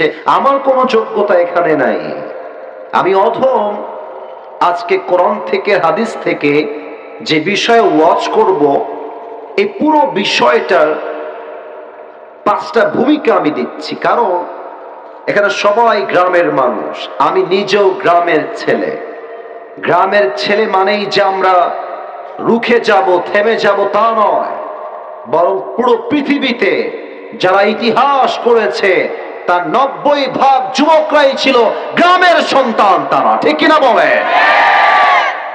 দিয়েছে আমার কোনো যোগ্যতা এখানে নাই। আমি অধম। আজকে কোরআন থেকে, হাদিস থেকে যে বিষয়ে ওয়াচ করব, এই পুরো বিষয়টার পাঁচটা ভূমিকা আমি দিচ্ছি। কারণ এখানে সবাই গ্রামের মানুষ। আমি নিজেও গ্রামের ছেলে। গ্রামের ছেলে মানেই যে আমরা রুখে যাব, থেমে যাব তা নয়। বরং পুরো পৃথিবীতে যারা ইতিহাস করেছে তার নব্বই ভাগ যুবকরাই ছিল গ্রামের সন্তান তারা। ঠিক কিনা বলে?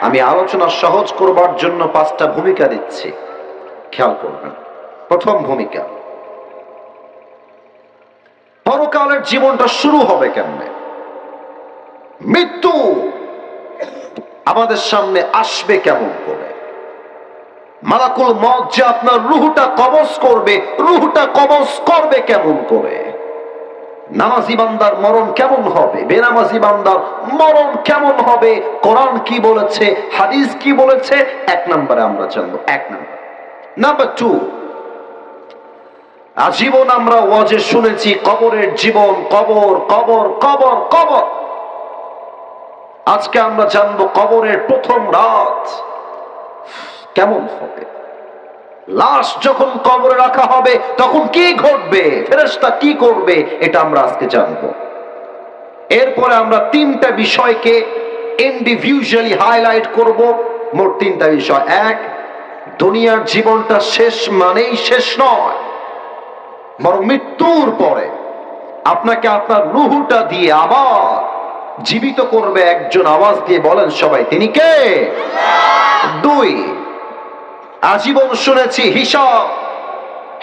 আমি আলোচনা সহজ করবার জন্য পাঁচটা ভূমিকা দিচ্ছি। খেয়াল করবেন। প্রথম ভূমিকা, পরকালের জীবনটা শুরু হবে কেমনে? মৃত্যু আমাদের সামনে আসবে কেমন করে? মালাকুল মত যে আপনার রুহুটা কবজ করবে, রুহুটা কবজ করবে কেমন করে? নামাজি বান্দার মরণ কেমন হবে? বেনামাজি বান্দার মরণ কেমন হবে? কোরআন কি বলেছে? হাদিস কি বলেছে? এক নম্বরে আমরা জানব, এক নম্বর। নাম্বার টু আজীবন আমরা ওয়াজে শুনেছি, কবরের জীবন, কবর কবর কবর কবর। আজকে আমরা জানব কবরের প্রথম রাত কেমন হবে? লাশ যখন কবরে রাখা হবে, তখন কি ঘটবে? ফেরেশতা কি করবে? এটা আমরা আজকে জানব। এরপরে আমরা তিনটা বিষয়কে ইন্ডিভিজুয়ালি হাইলাইট করব। মোট তিনটা বিষয়। এক, দুনিয়ার জীবনটা শেষ মানেই শেষ নয়, বরং মৃত্যুর পরে আপনাকে আপনার রুহুটা দিয়ে আবার জীবিত করবে একজন আওয়াজ দিয়ে বলেন সবাই, তিনি কে? দুই আজীবন শুনেছি হিসাব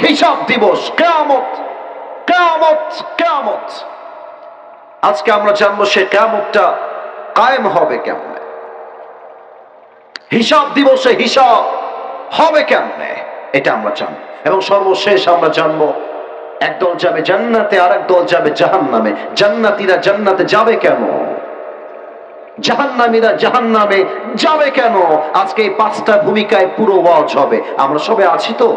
হিসাব দিবস, কেয়ামত কেয়ামত কেয়ামত। আজকে আমরা জানব সে কেয়ামতটা কায়েম হবে কেমনে? হিসাব দিবসে হিসাব হবে কেমনে? এটা আমরা জানব। এবং সর্বশেষ আমরা জানব একদল যাবে জান্নাতে আর দল যাবে জাহান নামে জান্নাতিরা জান্নাতে যাবে কেন? জাহান্নামীরা জাহান্নামে যাবে কেন? আজকে এই পাঁচটা ভূমিকায় পুরো ওয়াজ হবে। আমরা সবাই আছি তো?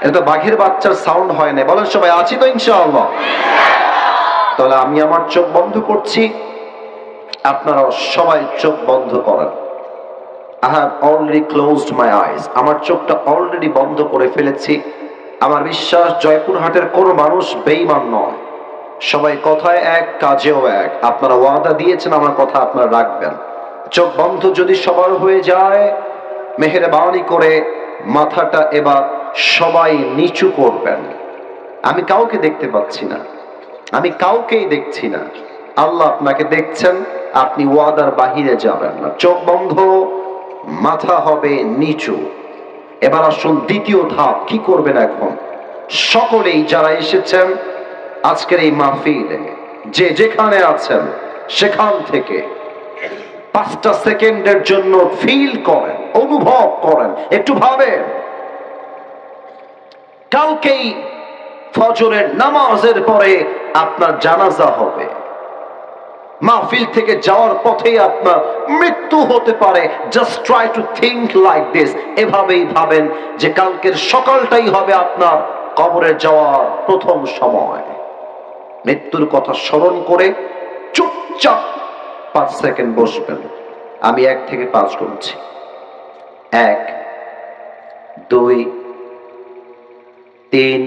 এটা তো বাঘের বাচ্চার সাউন্ড হয় না বলেন সবাই, আছি তো ইনশাআল্লাহ? তাহলে আমি আমার চোখ বন্ধ করছি। আপনারা সবাই চোখ বন্ধ করেন। I have already closed my eyes আমার চোখটা অলরেডি বন্ধ করে ফেলেছি। আমার বিশ্বাস, জয়পুরহাটের কোনো মানুষ বেইমান নয়। সবাই কথায় এক, কাজেও এক। আপনারা ওয়াদা দিয়েছেন, আমার কথা আপনারা রাখবেন। চোখ বন্ধ যদি সবার হয়ে যায়, মেহেরবানি করে মাথাটা এবার সবাই নিচু করবেন। আমি কাউকে দেখতে পাচ্ছি না। আমি কাউকেই দেখছি না। আল্লাহ আপনাকে দেখছেন, আপনি ওয়াদার বাহিরে যাবেন না। চোখ বন্ধ, মাথা হবে নিচু। এবার আসুন, দ্বিতীয় ধাপ, কি করবেন এখন? সকলেই যারা এসেছেন আজকের এই মাহফিলে, যে যেখানে আছেন, সেখান থেকে পাঁচটা সেকেন্ডের জন্য ফিল করেন, অনুভব করেন, একটু ভাবেন। কালকেই ফজরের নামাজের পরে আপনার জানাজা হবে। মাহফিল থেকে যাওয়ার পথেই আপনার মৃত্যু হতে পারে। Just try to think like this এভাবেই ভাবেন যে কালকের সকালটাই হবে আপনার কবরে যাওয়ার প্রথম সময়। মৃত্যুর কথা স্মরণ করে চুপচাপ পাঁচ সেকেন্ড বসবেন। আমি এক থেকে পাঁচ গুনছি। এক, দুই, তিন,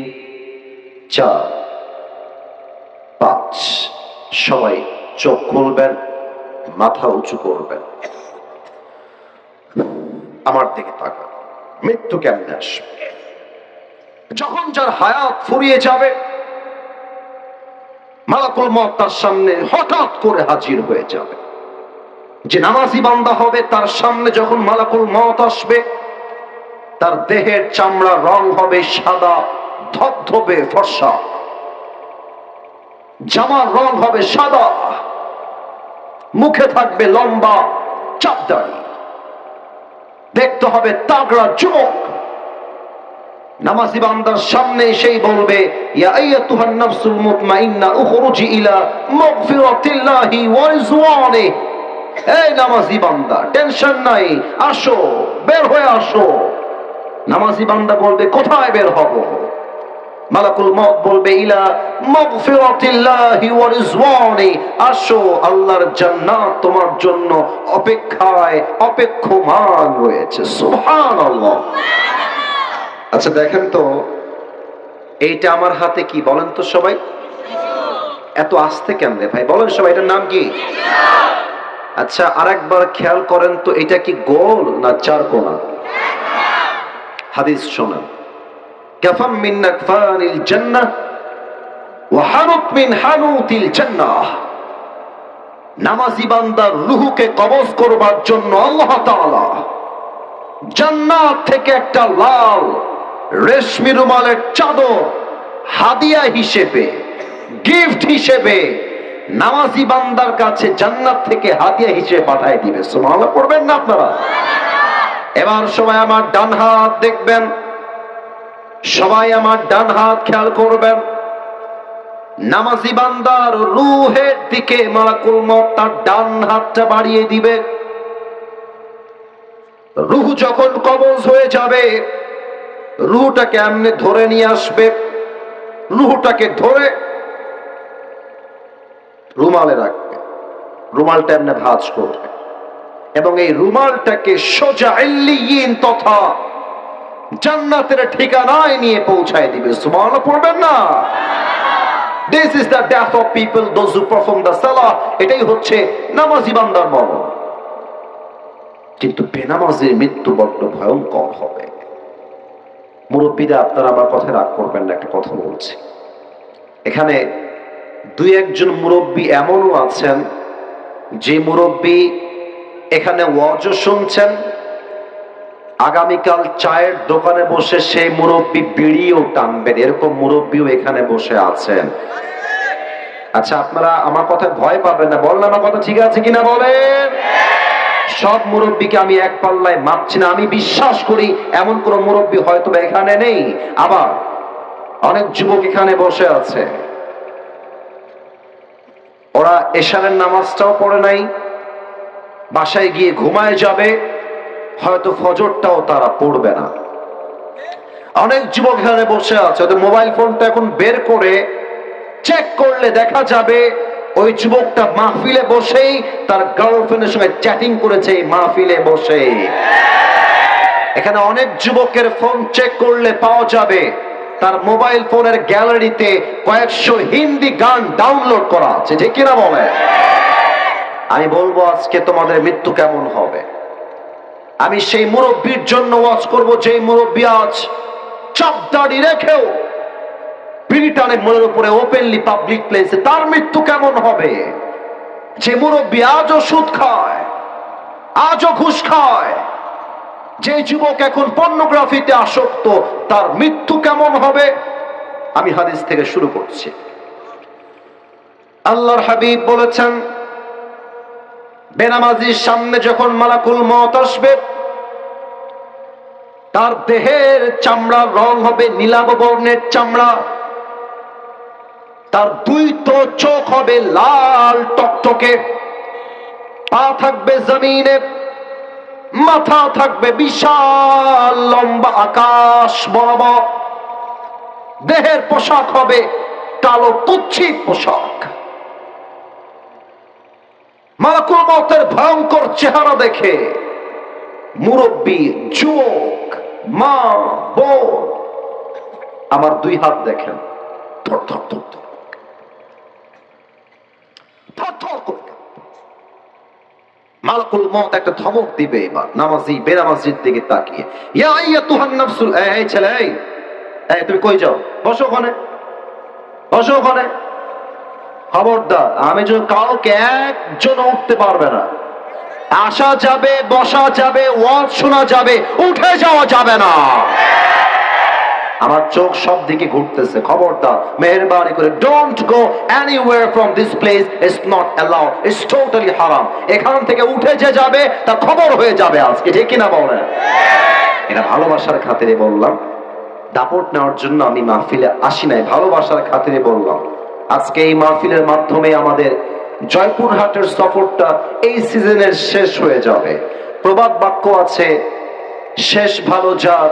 চার, পাঁচ। সবাই চোখ খুলবেন, মাথা উঁচু করবেন। আমার দিকে তাকান। মৃত্যু কেমনে আসবে? যখন যার হায়াত ফুরিয়ে যাবে মালাকুল মত তার সামনে হঠাৎ করে হাজির হয়ে যাবে। যে নামাজি বান্দা হবে, তার সামনে যখন মালাকুল মত আসবে, তার দেহের চামড়া রং হবে সাদা, ধবধবে ফর্সা। জামার রং হবে সাদা। মুখে থাকবে লম্বা চাপদাড়ি। দেখতে হবে তাগড়া যুবক। নামাজি বান্দার সামনে এসেই বলবে, ইয়া আইয়াতুহান নাফসুল মুতমাইন্না, উখরুজি ইলা মাগফিরাতিল্লাহি ওয়া রিজওয়ানি। এই নামাজি বান্দা, টেনশন নাই, আসো, বের হয়ে আসো। নামাজি বান্দা বলবে, কোথায় বের হব? মালাকুল বলবে, ইলা মাগফিরাতিল্লাহি ওয়া রিজওয়ানি। আসো, আল্লাহর জান্নাত তোমার জন্য অপেক্ষায় অপেক্ষমান রয়েছে। সুবহানাল্লাহ। আচ্ছা দেখেন তো, এইটা আমার হাতে কি? বলেন তো সবাই। এত আস্তে রে ভাই, বলেন সবাই, এটার নাম কি? আচ্ছা আরেকবার খেয়াল করেন তো, এটা কি গোল না চার কোনা? হাদিস কাফাম মিন নাকফানিল জান্নাহ ওয়া হানুত মিন হানুতিল জান্নাহ নামাজি বান্দার রুহুকে কবজ করবার জন্য আল্লাহ তাআলা জান্নাত থেকে একটা লাল রেশমি রুমালের চাদর হাদিয়া হিসেবে, গিফট হিসেবে নামাজি বান্দার কাছে জান্নাত থেকে হাদিয়া হিসেবে পাঠায় দিবে। সুবহানাল্লাহ, পড়বেন না আপনারা? এবার সবাই আমার ডান হাত দেখবেন। সবাই আমার ডান হাত খেয়াল করবেন। নামাজি বান্দার রুহের দিকে মালাকুল মত তার ডান হাতটা বাড়িয়ে দিবে। রুহ যখন কবজ হয়ে যাবে রুহটাকে এমনি ধরে নিয়ে আসবে। রুহটাকে ধরে রুমালে রাখবে। রুমালটা এমনি ভাঁজ করবে। এবং এই রুমালটাকে সোজা তথা জান্নাতের ঠিকানায় নিয়ে পৌঁছায় দিবে। সুবহানাল্লাহ, পড়বেন না? This is the death of people those who perform the সালাহ এটাই হচ্ছে নামাজি বান্দার মরণ কিন্তু বেনামাজির মৃত্যু বড্ড ভয়ঙ্কর হবে। মুরব্বীরা আপনারা আমার কথা রাগ করবেন না, একটা কথা বলছি। এখানে দুই একজন মুরব্বী এমনও আছেন, যে মুরব্বী এখানে ওয়াজ শুনছেন, আগামীকাল চায়ের দোকানে বসে সেই মুরব্বী বিড়িও টানবেন, এরকম মুরব্বীও এখানে বসে আছেন। আচ্ছা আপনারা আমার কথা ভয় পাবেন না, বলেন আমার কথা ঠিক আছে কিনা বলেন? সব মুরব্বীকে আমি এক পাল্লায় মাপছি না। আমি বিশ্বাস করি এমন কোন মুরব্বী হয়তো এখানে নেই। আবার অনেক যুবক এখানে বসে আছে। ওরা এশারের নামাজটাও পড়ে নাই। বাসায় গিয়ে ঘুমায় যাবে। হয়তো ফজরটাও তারা পড়বে না। অনেক যুবক এখানে বসে আছে। ওদের মোবাইল ফোনটা এখন বের করে চেক করলে দেখা যাবে ওই যুবকটা মাহফিলে বসেই তার গার্লফ্রেন্ডের সঙ্গে চ্যাটিং করেছে মাহফিলে বসে। এখানে অনেক যুবকের ফোন চেক করলে পাওয়া যাবে। তার মোবাইল ফোনের গ্যালারিতে কয়েকশো হিন্দি গান ডাউনলোড করা আছে, ঠিক কিনা বলে? আমি বলব আজকে তোমাদের মৃত্যু কেমন হবে? আমি সেই মুরব্বীর জন্য ওয়াজ করব যে মুরব্বী আজ চাপ দাড়ি রেখেও ব্রিটানের মোড়ের উপরে ওপেনলি পাবলিক প্লেসে তার মৃত্যু কেমন হবে? যে মুরব্বী আজও সুদ খায়, আজও ঘুষ খায়, যে যুবক এখন পর্নোগ্রাফিতে আসক্ত, তার মৃত্যু কেমন হবে? আমি হাদিস থেকে শুরু করছি। আল্লাহর হাবিব বলেছেন, বেনামাজির সামনে যখন মালাকুল মত আসবে, তার দেহের চামড়ার রং হবে নীলাভ বর্ণের চামড়া তার দুই তো চোখ হবে লাল টকটকে। পা থাকবে জমিনে, মাথা থাকবে বিশাল লম্বা আকাশ বরাবর। দেহের পোশাক হবে কালো কুচ্ছিত পোশাক। মালাকুল মতের ভয়ঙ্কর চেহারা দেখে মুরব্বী যুবক, মা, বোন, আমার দুই হাত দেখেন থর থর থর। মত একটা ধমক দিবে এবার, নামাজি, বেনামাজির দিকে তাকিয়ে। ইয়া নাফসুল, এই ছেলে, এই তুমি কই যাও? বসো ওখানে। বসো ওখানে। খবরদার, আমি যদি কাউকে একজন উঠতে পারবে না। আসা যাবে, বসা যাবে, ওয়াজ শোনা যাবে, উঠে যাওয়া যাবে না। আমার চোখ সব দিকে ঘুরতেছে। খবরদার, মেহরবানি করে don't go anywhere from this place it's not allowed it's totally হারাম এখান থেকে উঠে যে যাবে তা খবর হয়ে যাবে আজকে, ঠিক কিনা বলেন? এটা ভালোবাসার খাতিরে বললাম। দাপট নেওয়ার জন্য আমি মাহফিলে আসি নাই, ভালোবাসার খাতিরে বললাম। আজকে এই মাহফিলের মাধ্যমে আমাদের জয়পুরহাটের সফরটা এই সিজনের শেষ হয়ে যাবে। প্রবাদ বাক্য আছে, শেষ ভালো যার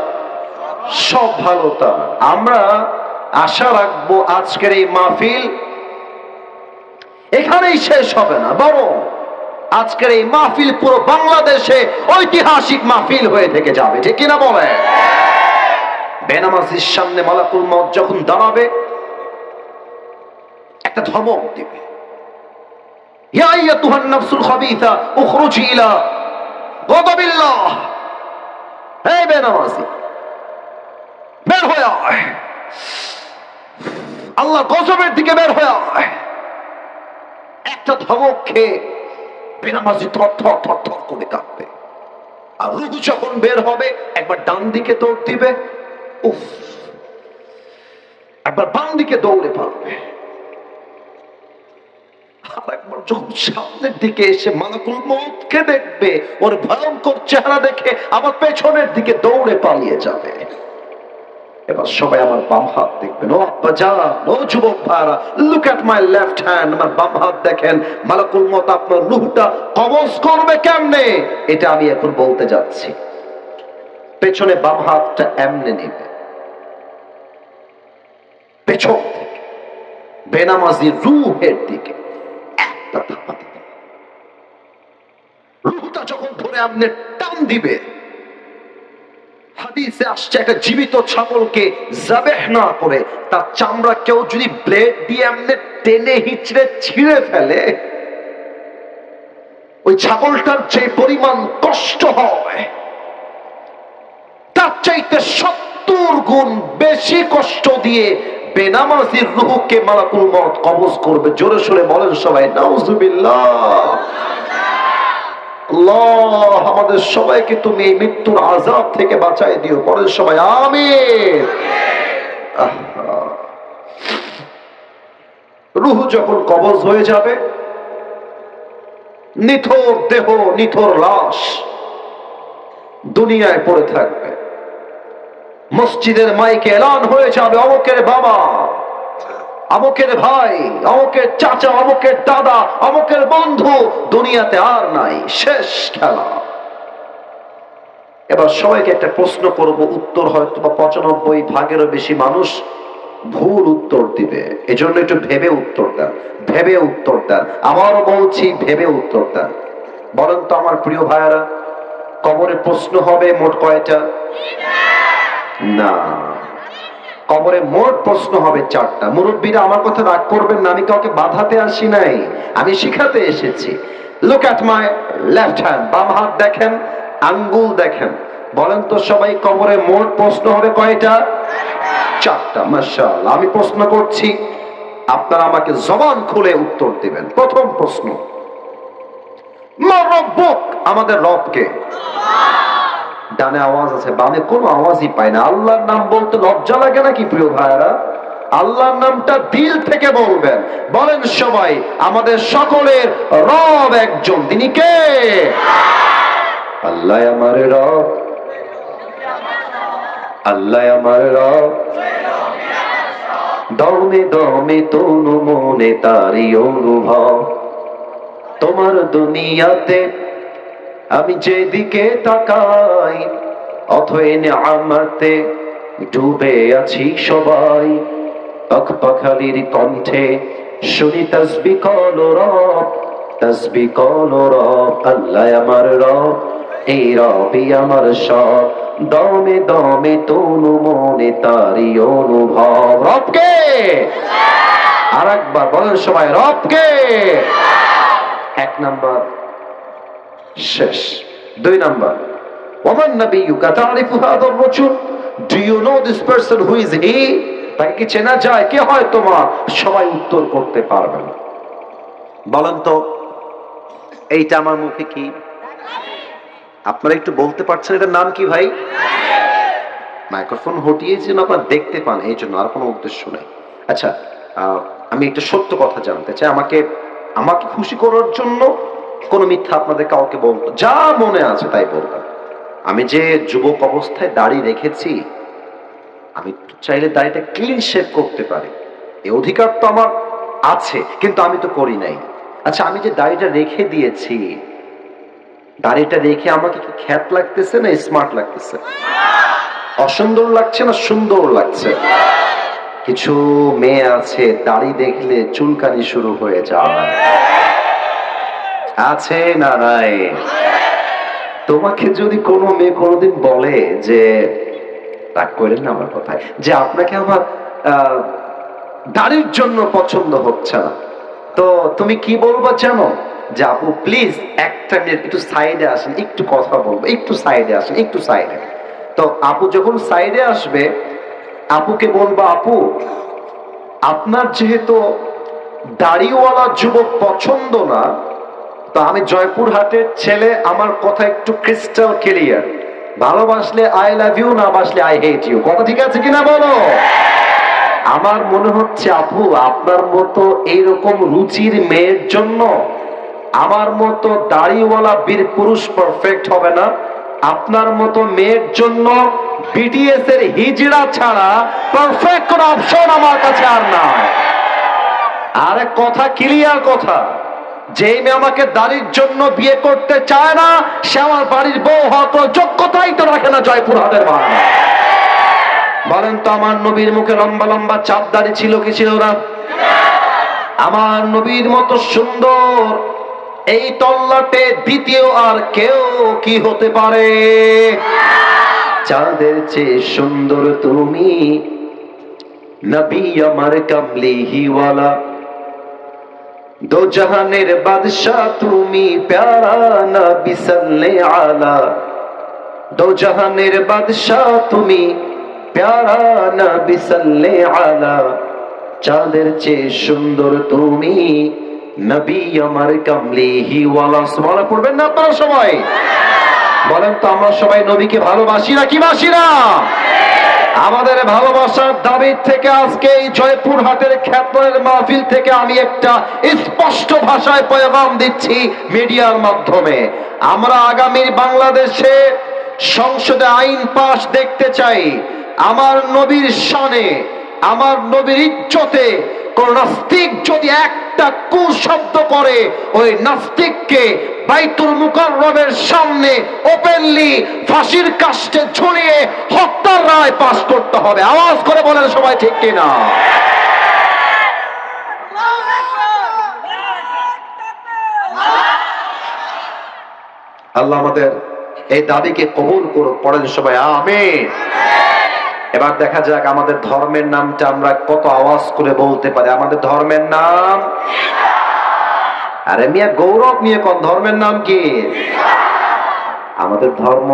সব ভালো তার আমরা আশা রাখব আজকের এই মাহফিল এখানেই শেষ হবে না, বরং আজকের এই মাহফিল পুরো বাংলাদেশে ঐতিহাসিক মাহফিল হয়ে থেকে যাবে, ঠিক কিনা বলে বেনামাজির সামনে মালাকুল মত যখন দাঁড়াবে, একটা ধমক দিবে। ইয়া আইয়াতুহান নাফসুল খাবিসা উখরুজি ইলা গদাবিল্লাহ হে বেনামাজি বের হয়ে আয়। আল্লাহ গজবের দিকে বের হয়ে একটা ধমক খেয়ে বেনামাজি থর থর থর করে কাঁপবে। আর যখন বের হবে, একবার ডান দিকে দৌড় দিবে, উফ, একবার বাম দিকে দৌড়ে যখন সামনের দিকে এসে দেখবে, ওর ভয়ঙ্কর চেহারা দেখে আবার পেছনের দিকে দৌড়ে পালিয়ে যাবে। এবার সবাই আমার বাম হাত দেখবেন। ও আব্বা যারা ও যুবক ভাইরা look at my left hand আমার বাম হাত দেখেন। মালাকুল মত আপনার রুহটা কবজ করবে কেমনে? এটা আমি এখন বলতে যাচ্ছি। পেছনে বাম হাতটা এমনে নিবে। পেছন থেকে, বেনামাজি রুহের দিকে একটা ধাপা দিবে। রুহটা যখন ধরে আপনি টান দিবে হাদিসে আসছে, একটা জীবিত ছাগলকে জাবেহ না করে, তার চামড়া কেউ যদি ব্লেড দিয়ে এমনি টেনে ছিঁড়ে ফেলে, ওই ছাগলটার যে পরিমাণ কষ্ট হয়, তার চাইতে সত্তর গুণ বেশি কষ্ট দিয়ে বেনামাজির রুহুকে মালাকুল মত কবজ করবে। জোরে সোরে বলেন সবাই, নাউজুবিল্লাহ। আমাদের সবাইকে তুমি এই মৃত্যুর আজাব থেকে বাঁচাই দিও। পরের সবাই আহা। রুহ যখন কবজ হয়ে যাবে, নিথর দেহ, নিথর লাশ দুনিয়ায় পড়ে থাকবে। মসজিদের মাইকে এলান হয়ে যাবে অমকের বাবা। অমকের ভাই, অমকের চাচা, অমকের দাদা, অমকের বন্ধু, দুনিয়াতে আর নাই, শেষ খেলা। এবার সবাইকে একটা প্রশ্ন করব, উত্তর হয়তো বা পঁচানব্বই ভাগেরও বেশি মানুষ ভুল উত্তর দিবে। এজন্য একটু ভেবে উত্তর দেন, ভেবে উত্তর দেন। আবারও বলছি, ভেবে উত্তর দেন। বলেন তো আমার প্রিয় ভাইয়ারা, কবরে প্রশ্ন হবে মোট কয়টা? না। কবরে মোট প্রশ্ন হবে চারটা। মুরব্বীরা আমার কথা রাগ করবেন না, আমি কাউকে বাধাতে আসি নাই। আমি শিখাতে এসেছি। Look at my left hand বাম হাত দেখেন, আঙ্গুল দেখেন। বলেন তো সবাই কবরে মোট প্রশ্ন হবে কয়টা? চারটা, মাশাআল্লাহ। আমি প্রশ্ন করছি, আপনারা আমাকে জবান খুলে উত্তর দিবেন। প্রথম প্রশ্ন আমাদের রবকে? ডানে আওয়াজ আছে, বামে কোনো আওয়াজই পায় না। আল্লাহর নাম বলতে লজ্জা লাগে নাকি প্রিয় ভাইরা আল্লাহর নামটা দিল থেকে বলবেন। বলেন সবাই, আমাদের সকলের রব একজন। তিনি কে? আল্লাহ আমার রব। আল্লাহ আমার রব। দমে দমে তনু মনে তারি অনুভব। তোমার দুনিয়াতে আমি যেদিকে তাকাই অথই আমাতে ডুবে আছি সবাই। পাখালির কণ্ঠে শুনি তসবি কল রব, তসবি কল রব, আল্লাহ আমার রব এই রবি আমার সব। দমে দমে তনু মনে তারি অনুভব। রবকে আর একবার বলেন সবাই রবকে এক নাম্বার শেষ। দুই নাম্বার, ওমান নবিয়ুকা তারিফু হাদার রাজুল। Do you know this person who is he তাকে কি চেনা যায়? কে হয় তোমার সবাই উত্তর করতে পারবে না। বলেন তো, এইটা আমার মুখে কি? আপনারা একটু বলতে পারছেন এটার নাম কি ভাই? মাইক্রোফোন হটিয়েছেন আপনারা দেখতে পান, এই জন্য আর কোনো উদ্দেশ্য নেই। আচ্ছা আমি একটা সত্য কথা জানতে চাই। আমাকে আমাকে খুশি করার জন্য কোনো মিথ্যা আপনাদের কাউকে বলতো। যা মনে আছে তাই বলবেন আমি যে যুবক অবস্থায় দাড়ি রেখেছি, আমি চাইলে দাড়িটা ক্লিন শেভ করতে পারি। এই অধিকার তো আমার আছে, কিন্তু আমি তো করি নাই। আচ্ছা আমি যে দাড়িটা রেখে দিয়েছি, দাড়িটা রেখে আমাকে কি খ্যাত লাগতেছে না স্মার্ট লাগতেছে? অসুন্দর লাগছে না সুন্দর লাগছে? কিছু মেয়ে আছে, দাড়ি দেখলে চুলকানি শুরু হয়ে যায়। আছে না নাই? তোমাকে যদি কোনো মেয়ে কোনোদিন বলে যে, রাগ করেন না আমার কথায়, যে আপনাকে আমার দাড়ির জন্য পছন্দ হচ্ছে না, তো তুমি কি বলব জানো? যে আপু প্লিজ একটা মিনিট একটু সাইডে আসেন, একটু কথা বলব, একটু সাইডে আসেন, একটু সাইডে। তো আপু যখন সাইডে আসবে, আপুকে বলব, আপু, আপনার যেহেতু দাড়িওয়ালা যুবক পছন্দ না তো আমি জয়পুরহাটের ছেলে, আমার কথা একটু ক্রিস্টাল ক্লিয়ার ভালোবাসলে আই লাভ ইউ না বাসলে আই হেট ইউ কথা ঠিক আছে কিনা বলো? আমার মনে হচ্ছে, আপু, আপনার মতো এইরকম রুচির মেয়ের জন্য আমার মতো দাড়িওয়ালা বীর পুরুষ পারফেক্ট হবে না। আপনার মতো মেয়ের জন্য বিটিএস এর হিজড়া ছাড়া পারফেক্ট কোন অপশন আমার কাছে আর নাই। আরে কথা ক্লিয়ার কথা। যেই মেয়ে আমাকে দাড়ির জন্য বিয়ে করতে চায় না, সে আমার বাড়ির বউ হওয়ার কোনো যোগ্যতাই তো রাখে না জয়পুর হাটের বাংলা বলেন তো, আমার নবীর মুখে লম্বা লম্বা চাপ দাড়ি ছিল কি ছিল না? আমার নবীর মতো সুন্দর এই তল্লাটে দ্বিতীয় আর কেউ কি হতে পারে? চাঁদের চেয়ে সুন্দর তুমি নবী আমার কামলি হিওয়ালা দো জাহানের বাদশাহ তুমি প্যারা নবী সাল্লে আলা। দো জাহানের বাদশাহ তুমি প্যারা নবী সাল্লে আলা। চাঁদের চেয়ে সুন্দর তুমি নবী আমার কামলি হিওয়ালা সুবহানাল্লাহ পড়বেন না আপনারা সবাই? বলেন তো আমরা সবাই নবীকে ভালোবাসি না কি বাসি না? আমাদের ভালোবাসার দাবির থেকে আজকে এই জয়পুর হাটের খ্যাতনের মাহফিল থেকে আমি একটা স্পষ্ট ভাষায় পয়গাম দিচ্ছি মিডিয়ার মাধ্যমে। আমরা আগামীর বাংলাদেশে সংসদে আইন পাশ দেখতে চাই। আমার নবীর শানে, আমার নবীর ইজ্জতে কোন নাস্তিক যদি একটা কুশব্দ করে, ওই নাস্তিককে বাইতুল মুকাররমের সামনে ওপেনলি ফাঁসির কাস্টে ঝুলিয়ে হত্যার রায় পাশ করতে হবে। আওয়াজ করে বলেন সবাই ঠিক কিনা? আল্লাহ আমাদের এই দাবিকে কবুল করুক, পড়েন সবাই, আমিন। এবার দেখা যাক আমাদের ধর্মের নামটা আমরা কত আওয়াজ করে বলতে পারি। আমাদের ধর্মের নাম? আরে মিয়া, গৌরব নিয়ে কোন ধর্মের নাম কি? আমাদের ধর্ম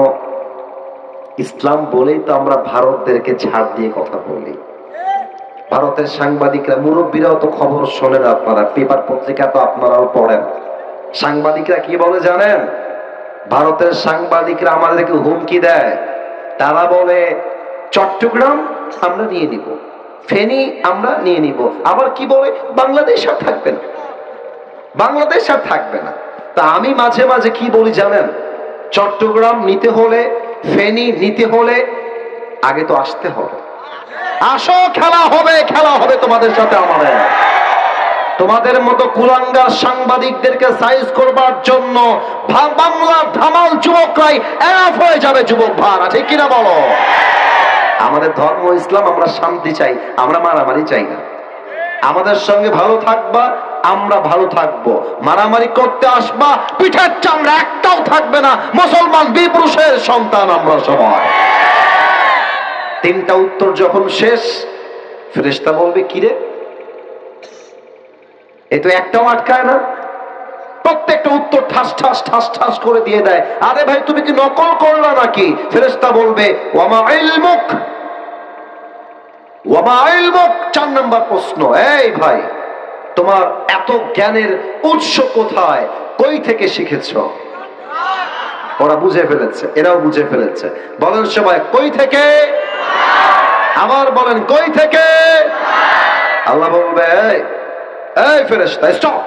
ইসলাম বলেই তো আমরা ভারতদেরকে ছাড় দিয়ে কথা বলি। ভারতের সাংবাদিকরা, মুরব্বীরাও তো খবর শোনেন আপনারা, পেপার পত্রিকা তো আপনারাও পড়েন। সাংবাদিকরা কি বলে জানেন? ভারতের সাংবাদিকরা আমাদেরকে হুমকি দেয়। তারা বলে, চট্টগ্রাম আমরা নিয়ে নিব, ফেনী আমরা নিয়ে নিব। আবার কি বলে? বাংলাদেশ আর থাকবে না। বাংলাদেশ আর থাকবে না। তা আমি মাঝে মাঝে কি বলি জানেন? চট্টগ্রাম নিতে হলে, ফেনী নিতে হলে আগে তো আসতে হবে। আসো, খেলা হবে খেলা হবে তোমাদের সাথে আমাদের। তোমাদের মতো কুলাঙ্গার সাংবাদিকদেরকে সাইজ করবার জন্য বাংলার ধামাল যুবকরাই এফ হয়ে যাবে, যুবক ভার আছে কিনা বলো? আমাদের ধর্ম, ইসলাম, আমরা শান্তি চাই, আমরা মারামারি চাই না। আমাদের সঙ্গে ভালো থাকবা আমরা ভালো থাকব। মারামারি করতে আসবা, পিঠের চামড়া একটাও থাকবে না। মুসলমান বিপুরুষের সন্তান আমরা সবাই। তিনটা উত্তর যখন শেষ, ফেরেশতা বলবে কিরে এ তো একটাও আটকায় না। প্রত্যেকটা উত্তর ঠাস ঠাস ঠাস ঠাস করে দিয়ে দেয়। আরে ভাই, তুমি কি নকল করলা নাকি? ফেরেশতা বলবে, ওয়ামা ইলমুক ওয়ামা ইলমুক। চার নাম্বার প্রশ্ন, এই ভাই তোমার এত জ্ঞানের উৎস কোথায়? কই থেকে শিখেছ? ওরা বুঝে ফেলেছে, এরাও বুঝে ফেলেছে। বলেন সবাই, কই থেকে? আবার বলেন, কই থেকে? আল্লাহ বলবে, এই ফেরেশতা স্টপ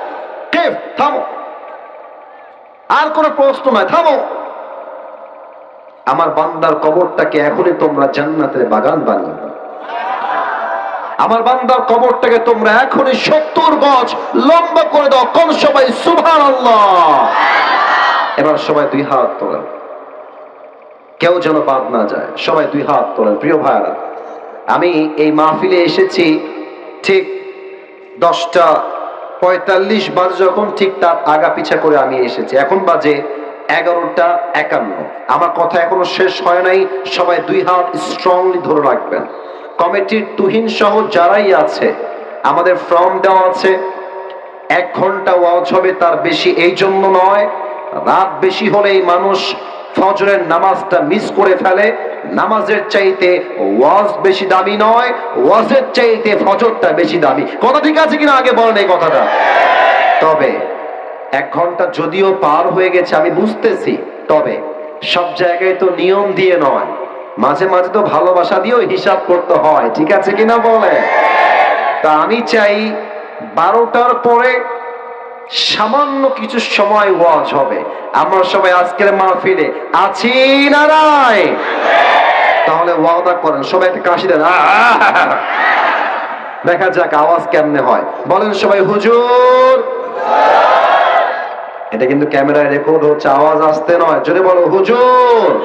কেফ, থামো। আর কোন প্রশ্ন নয় থামো। আমার বান্দার কবরটাকে এখনই তোমরা জান্নাতের বাগান বানিয়ে দাও। আমার বান্দার কবরটাকে তোমরা এখনই সত্তর গজ লম্বা করে দাও, কোন সবাই সুভান এবার সবাই দুই হাত তোলেন। কেউ যেন বাদ না যায়, সবাই দুই হাত তোলেন, প্রিয় ভাইরা আমি এই মাহফিলে এসেছি ঠিক দশটা পঁয়তাল্লিশ বাজে যখন ঠিক তার আগা পিছা করে আমি এসেছি। এখন বাজে এগারোটা একান্ন। আমার কথা এখনও শেষ হয় নাই, সবাই দুই হাত স্ট্রংলি ধরে রাখবেন। কমিটির তুহিন সহ যারাই আছে, আমাদের ফর্ম দেওয়া আছে, এক ঘণ্টা ওয়াজ হবে, তার বেশি এই জন্য নয়। রাত বেশি হলেই মানুষ ফজরের নামাজটা মিস করে ফেলে। নামাজের চাইতে ওয়াজ বেশি দামি নয়, ওয়াজের চাইতে ফজরটা বেশি দামি। কথা ঠিক আছে কিনা আগে বলেন এই কথাটা? তবে এক ঘণ্টা যদিও পার হয়ে গেছে, আমি বুঝতেছি। তবে সব জায়গায় তো নিয়ম দিয়ে নয়। মাঝে মাঝে তো ভালোবাসা দিয়েও হিসাব করতে হয়, ঠিক আছে কিনা বলে তা আমি চাই বারোটার পরে সামান্য কিছু সময় ওয়াজ হবে। আমরা সবাই আজকের মাহফিলে আছি না তাহলে ওয়াদা করেন, সবাই একটা কাশি দেন। দেখা যাক আওয়াজ কেমনে হয়। বলেন সবাই, হুজুর! এটা কিন্তু ক্যামেরায় রেকর্ড হচ্ছে, আওয়াজ আসতে নয়। যদি বলো, হুজুর!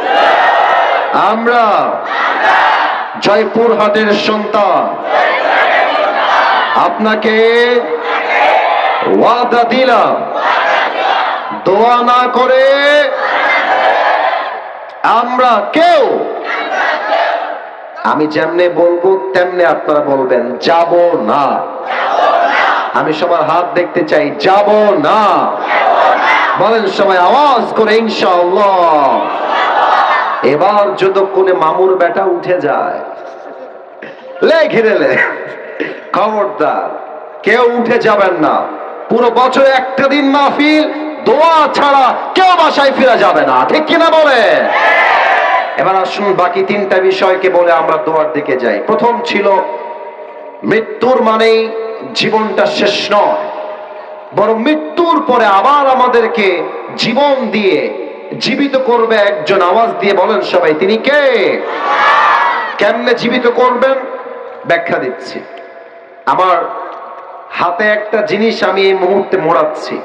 আমরা জয়পুর হাটের সন্তান। আপনাকে ওয়াদা দিলাম, দোয়া না করে আমরা কেউ, আমি যেমনে বলব তেমনে আপনারা বলবেন, যাব না। আমি সবার হাত দেখতে চাই, যাব না। বলেন সবাই আওয়াজ করে, ইনশাআল্লাহ। এবার যতক্ষণে মামুর বেটা উঠে যায়। লে ঘিরে লে। খবরদার, কেউ উঠে যাবেন না। পুরো বছর একটা দিন মাহফিল, দোয়া ছাড়া কেউ বাসায় ফিরে যাবে না। ঠিক কিনা বলে? এবার আসুন বাকি তিনটা বিষয়কে বলে আমরা দোয়ার দিকে যাই। প্রথম ছিল, মৃত্যুর মানেই জীবনটা শেষ নয়। বরং মৃত্যুর পরে আবার আমাদেরকে জীবন দিয়ে জীবিত করবে একজন আওয়াজ দিয়ে বলেন সবাই, তিনি কে? কেমনে জীবিত করবেন? ব্যাখ্যা দিচ্ছি। আমার হাতে একটা জিনিস আমি এই মুহূর্তে মোড়াচ্ছি।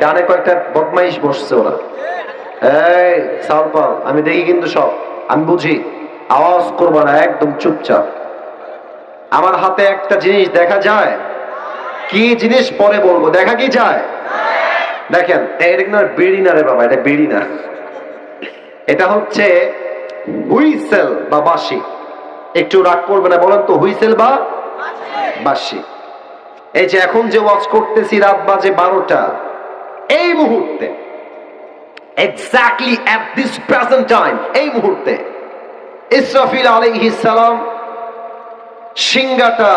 ডানে কয়েকটা বদমাইশ বসছে ওরা। সালপাল আমি দেখি কিন্তু সব। আমি বুঝি, আওয়াজ করব না, একদম চুপচাপ। আমার হাতে একটা জিনিস দেখা যায়? কি জিনিস পরে বলব? দেখা কি যায়? দেখেন এটা কিন্তু বিড়ি না রে বাবা, এটা বিড়ি না এটা হচ্ছে হুইসেল বা বাঁশি। একটু রাগ করবে না, বলেন তো, হুইসেল বা বাঁশি। এই যে এখন যে ওয়াচ করতেছি রাত বাজে বারোটা, এই মুহূর্তে exactly at this present time এই মুহূর্তে, ইসরাফিল আলাইহিস সালাম সিংহাটা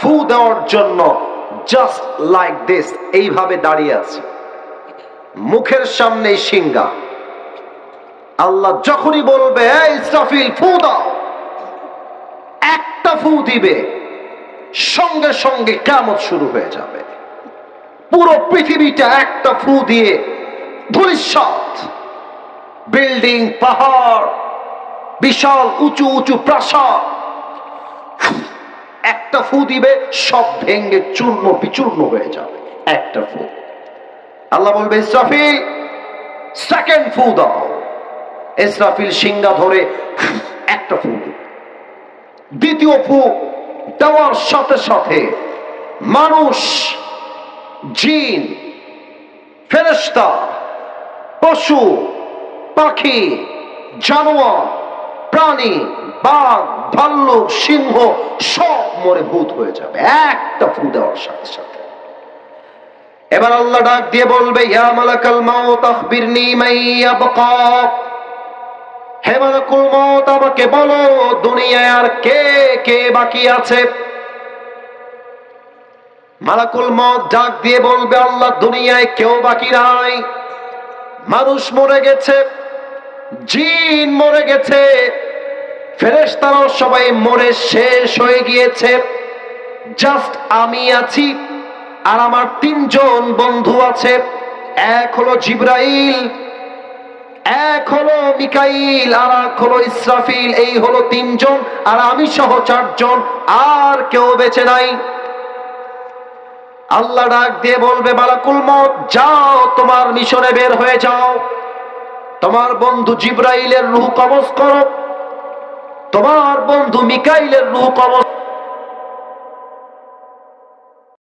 ফু দেওয়ার জন্য জাস্ট লাইক দিস এইভাবে দাঁড়িয়ে আছে। মুখের সামনে সিংহা। আল্লাহ যখনই বলবে ফু দাও। একটা ফু দিবে, সঙ্গে সঙ্গে কেমন শুরু হয়ে যাবে। পুরো পৃথিবীটা একটা ফু দিয়ে ধূলিসাৎ। বিল্ডিং, পাহাড়, বিশাল, উঁচু উঁচু প্রাসাদ। একটা ফু দিবে, সব ভেঙ্গে চূর্ণ বিচূর্ণ হয়ে যাবে। একটা ফু। আল্লাহ বলবে, ইসরাফিল সেকেন্ড ফু দাও। ইসরাফিল সিংহা ধরে একটা ফু দ্বিতীয় ফু দেওয়ার সাথে সাথে মানুষ, জিন ফেরেস্তা পশু, পাখি, জানোয়ার, প্রাণী, বাঘ, ভাল্লুক, সিংহ সব মরে ভূত হয়ে যাবে। একটা ফু দেওয়ার সাথে সাথে। এবার আল্লাহ ডাক দিয়ে বলবে হে মালাকুল মত আমাকে বলো, দুনিয়ায় আর কে কে বাকি আছে? মালাকুল মত ডাক দিয়ে বলবে, আল্লাহ, দুনিয়ায় কেউ বাকি নাই। মানুষ মরে গেছে, জিন মরে গেছে, ফেরেশতারাও সবাই মরে শেষ হয়ে গিয়েছে। জাস্ট আমি আছি। আর আমার তিনজন বন্ধু আছে। এক হলো জিব্রাইল, এক হলো মিকাইল, আর এক হলো ইসরাফিল। এই হলো তিনজন, আর আমি সহ চারজন, আর কেউ বেঁচে নাই। আল্লাহ ডাক দিয়ে বলবে, বালাকুল মত যাও, তোমার মিশনে বের হয়ে যাও। তোমার বন্ধু জিব্রাইলের রুহ কবজ করো। তোমার বন্ধু মিকাইলের রূহ কবর